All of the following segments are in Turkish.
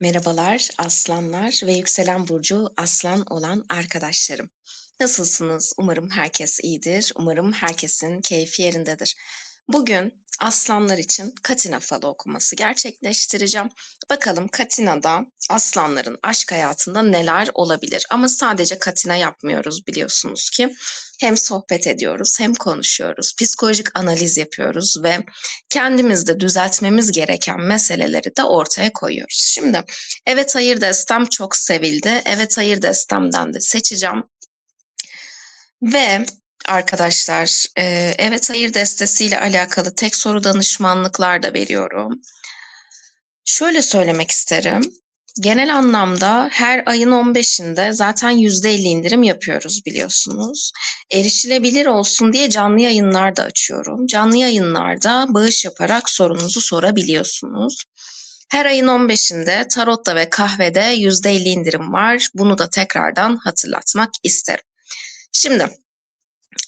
Merhabalar aslanlar ve yükselen burcu aslan olan arkadaşlarım. Nasılsınız? Umarım herkes iyidir. Umarım herkesin keyfi yerindedir. Bugün aslanlar için Katina falı okuması gerçekleştireceğim. Bakalım Katina'da aslanların aşk hayatında neler olabilir? Ama sadece Katina yapmıyoruz biliyorsunuz ki. Hem sohbet ediyoruz hem konuşuyoruz. Psikolojik analiz yapıyoruz ve kendimizde düzeltmemiz gereken meseleleri de ortaya koyuyoruz. Şimdi evet hayır destem çok sevildi. Evet hayır destemden de seçeceğim. Ve arkadaşlar e, evet hayır destesiyle alakalı tek soru danışmanlıklar da veriyorum. Şöyle söylemek isterim. Genel anlamda her ayın 15'inde zaten %50 indirim yapıyoruz biliyorsunuz. Erişilebilir olsun diye canlı yayınlar da açıyorum. Canlı yayınlarda bağış yaparak sorunuzu sorabiliyorsunuz. Her ayın 15'inde tarotta ve kahvede %50 indirim var. Bunu da tekrardan hatırlatmak isterim. Şimdi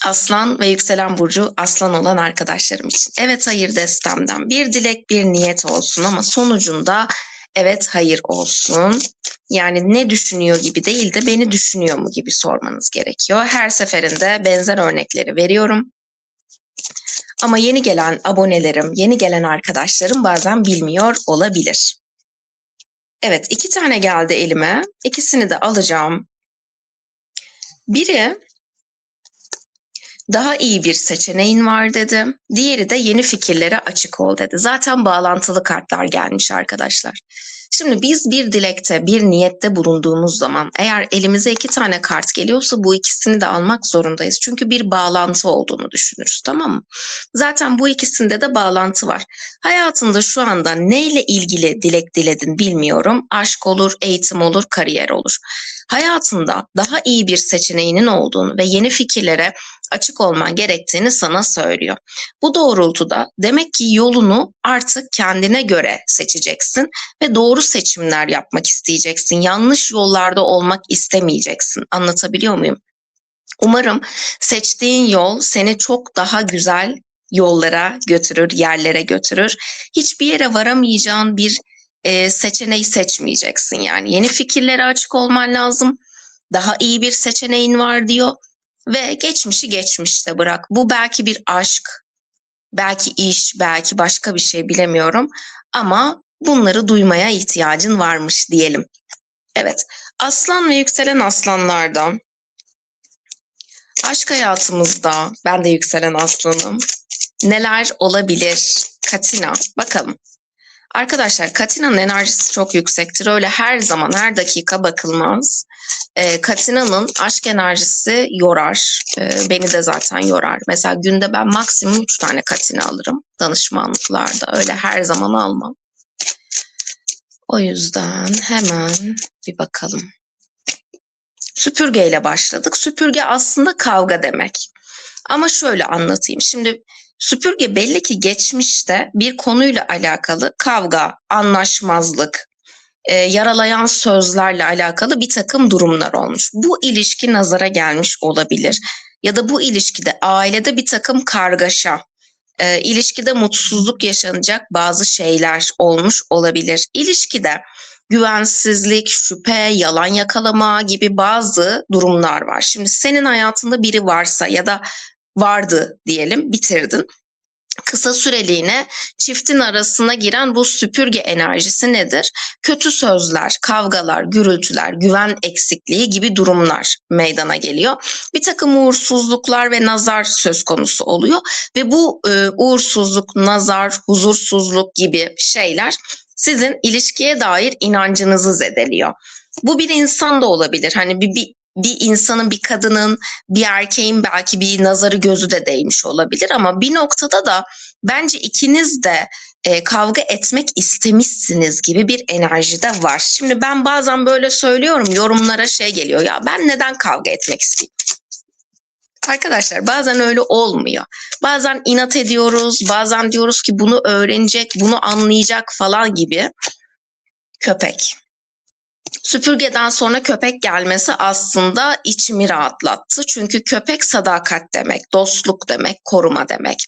Aslan ve yükselen burcu aslan olan arkadaşlarım için. Evet hayır destemden bir dilek bir niyet olsun ama sonucunda evet hayır olsun. Yani ne düşünüyor gibi değil de beni düşünüyor mu gibi sormanız gerekiyor. Her seferinde benzer örnekleri veriyorum. Ama yeni gelen abonelerim, yeni gelen arkadaşlarım bazen bilmiyor olabilir. Evet iki tane geldi elime. İkisini de alacağım. Biri daha iyi bir seçeneğin var dedi. Diğeri de yeni fikirlere açık ol dedi. Zaten bağlantılı kartlar gelmiş arkadaşlar. Şimdi biz bir dilekte, bir niyette bulunduğumuz zaman eğer elimize iki tane kart geliyorsa bu ikisini de almak zorundayız. Çünkü bir bağlantı olduğunu düşünürüz tamam mı? Zaten bu ikisinde de bağlantı var. Hayatında şu anda neyle ilgili dilek diledin bilmiyorum. Aşk olur, eğitim olur, kariyer olur. Hayatında daha iyi bir seçeneğinin olduğunu ve yeni fikirlere açık olman gerektiğini sana söylüyor. Bu doğrultuda demek ki yolunu artık kendine göre seçeceksin ve doğru seçimler yapmak isteyeceksin. Yanlış yollarda olmak istemeyeceksin. Anlatabiliyor muyum? Umarım seçtiğin yol seni çok daha güzel yollara götürür, yerlere götürür. Hiçbir yere varamayacağın bir e, seçeneği seçmeyeceksin. Yani yeni fikirlere açık olman lazım. Daha iyi bir seçeneğin var diyor ve geçmişi geçmişte bırak. Bu belki bir aşk, belki iş, belki başka bir şey bilemiyorum ama bunları duymaya ihtiyacın varmış diyelim. Evet, aslan ve yükselen aslanlarda aşk hayatımızda ben de yükselen aslanım. Neler olabilir? Katina bakalım. Arkadaşlar Katina'nın enerjisi çok yüksektir. Öyle her zaman her dakika bakılmaz. E, Katina'nın aşk enerjisi yorar. E, beni de zaten yorar. Mesela günde ben maksimum 3 tane Katina alırım danışmanlıklarda. Öyle her zaman almam. O yüzden hemen bir bakalım. Süpürge ile başladık. Süpürge aslında kavga demek. Ama şöyle anlatayım. Şimdi Süpürge belli ki geçmişte bir konuyla alakalı kavga, anlaşmazlık, e, yaralayan sözlerle alakalı bir takım durumlar olmuş. Bu ilişki nazara gelmiş olabilir. Ya da bu ilişkide ailede bir takım kargaşa, e, ilişkide mutsuzluk yaşanacak bazı şeyler olmuş olabilir. İlişkide güvensizlik, şüphe, yalan yakalama gibi bazı durumlar var. Şimdi senin hayatında biri varsa ya da vardı diyelim bitirdin. Kısa süreliğine çiftin arasına giren bu süpürge enerjisi nedir? Kötü sözler, kavgalar, gürültüler, güven eksikliği gibi durumlar meydana geliyor. Bir takım uğursuzluklar ve nazar söz konusu oluyor ve bu e, uğursuzluk, nazar, huzursuzluk gibi şeyler sizin ilişkiye dair inancınızı zedeliyor. Bu bir insan da olabilir. Hani bir, bir bir insanın, bir kadının, bir erkeğin belki bir nazarı gözü de değmiş olabilir ama bir noktada da bence ikiniz de e, kavga etmek istemişsiniz gibi bir enerji de var. Şimdi ben bazen böyle söylüyorum yorumlara şey geliyor ya ben neden kavga etmek isteyeyim? Arkadaşlar bazen öyle olmuyor. Bazen inat ediyoruz, bazen diyoruz ki bunu öğrenecek, bunu anlayacak falan gibi. Köpek. Süpürgeden sonra köpek gelmesi aslında içimi rahatlattı. Çünkü köpek sadakat demek, dostluk demek, koruma demek.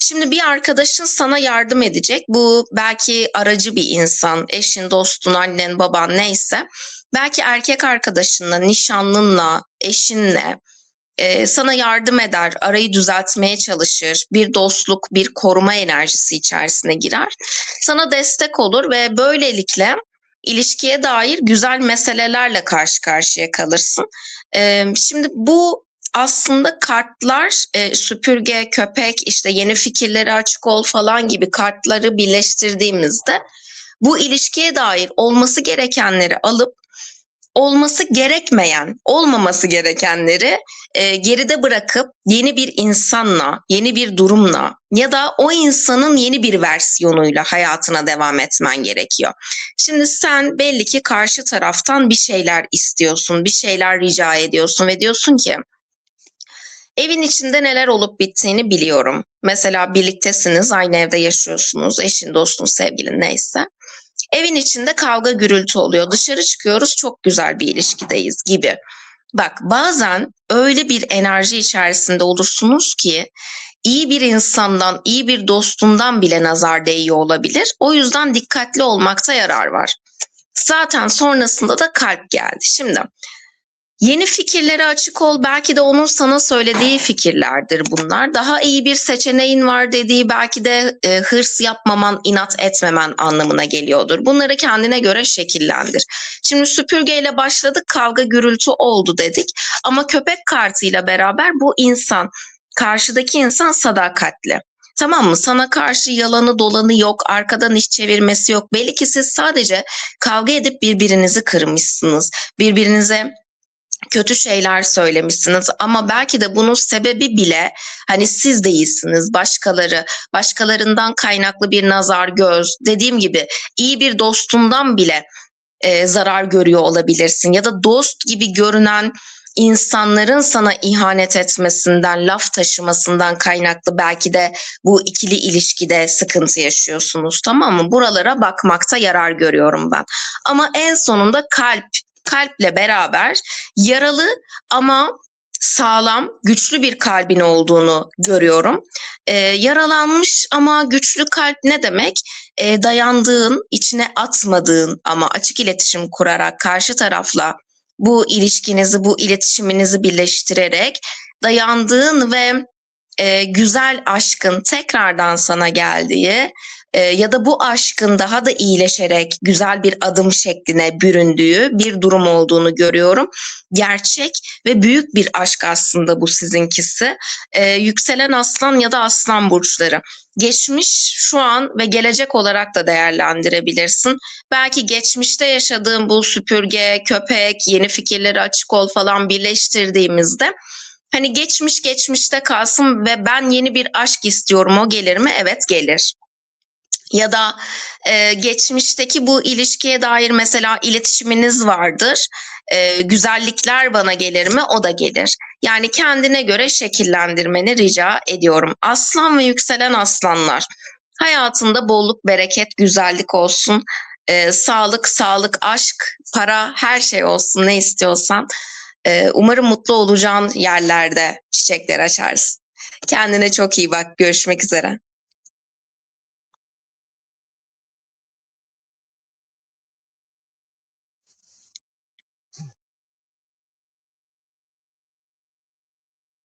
Şimdi bir arkadaşın sana yardım edecek. Bu belki aracı bir insan, eşin, dostun, annen, baban neyse. Belki erkek arkadaşınla, nişanlınla, eşinle e, sana yardım eder, arayı düzeltmeye çalışır, bir dostluk, bir koruma enerjisi içerisine girer. Sana destek olur ve böylelikle ilişkiye dair güzel meselelerle karşı karşıya kalırsın. Şimdi bu aslında kartlar e, süpürge, köpek, işte yeni fikirleri açık ol falan gibi kartları birleştirdiğimizde bu ilişkiye dair olması gerekenleri alıp olması gerekmeyen, olmaması gerekenleri e, geride bırakıp yeni bir insanla, yeni bir durumla ya da o insanın yeni bir versiyonuyla hayatına devam etmen gerekiyor. Şimdi sen belli ki karşı taraftan bir şeyler istiyorsun, bir şeyler rica ediyorsun ve diyorsun ki evin içinde neler olup bittiğini biliyorum. Mesela birliktesiniz, aynı evde yaşıyorsunuz, eşin, dostun, sevgilin neyse. Evin içinde kavga gürültü oluyor. Dışarı çıkıyoruz çok güzel bir ilişkideyiz gibi. Bak bazen öyle bir enerji içerisinde olursunuz ki iyi bir insandan, iyi bir dostundan bile nazar değiyor olabilir. O yüzden dikkatli olmakta yarar var. Zaten sonrasında da kalp geldi. Şimdi Yeni fikirlere açık ol. Belki de onun sana söylediği fikirlerdir bunlar. Daha iyi bir seçeneğin var dediği belki de e, hırs yapmaman, inat etmemen anlamına geliyordur. Bunları kendine göre şekillendir. Şimdi süpürgeyle başladık, kavga gürültü oldu dedik. Ama köpek kartıyla beraber bu insan, karşıdaki insan sadakatli. Tamam mı? Sana karşı yalanı dolanı yok, arkadan iş çevirmesi yok. Belki ki siz sadece kavga edip birbirinizi kırmışsınız. Birbirinize kötü şeyler söylemişsiniz ama belki de bunun sebebi bile hani siz değilsiniz başkaları başkalarından kaynaklı bir nazar göz dediğim gibi iyi bir dostundan bile e, zarar görüyor olabilirsin ya da dost gibi görünen insanların sana ihanet etmesinden, laf taşımasından kaynaklı belki de bu ikili ilişkide sıkıntı yaşıyorsunuz tamam mı? Buralara bakmakta yarar görüyorum ben. Ama en sonunda kalp kalple beraber yaralı ama sağlam, güçlü bir kalbin olduğunu görüyorum. Ee, yaralanmış ama güçlü kalp ne demek? Ee, dayandığın, içine atmadığın ama açık iletişim kurarak karşı tarafla bu ilişkinizi, bu iletişiminizi birleştirerek dayandığın ve e, güzel aşkın tekrardan sana geldiği e, ya da bu aşkın daha da iyileşerek güzel bir adım şekline büründüğü bir durum olduğunu görüyorum. Gerçek ve büyük bir aşk aslında bu sizinkisi. E, yükselen aslan ya da aslan burçları geçmiş, şu an ve gelecek olarak da değerlendirebilirsin. Belki geçmişte yaşadığım bu süpürge, köpek, yeni fikirleri açık ol falan birleştirdiğimizde hani geçmiş geçmişte kalsın ve ben yeni bir aşk istiyorum o gelir mi? Evet gelir ya da e, geçmişteki bu ilişkiye dair mesela iletişiminiz vardır. E, güzellikler bana gelir mi? O da gelir. Yani kendine göre şekillendirmeni rica ediyorum. Aslan ve yükselen aslanlar. Hayatında bolluk, bereket, güzellik olsun. E, sağlık, sağlık, aşk, para, her şey olsun ne istiyorsan. E, umarım mutlu olacağın yerlerde çiçekler açarsın. Kendine çok iyi bak. Görüşmek üzere.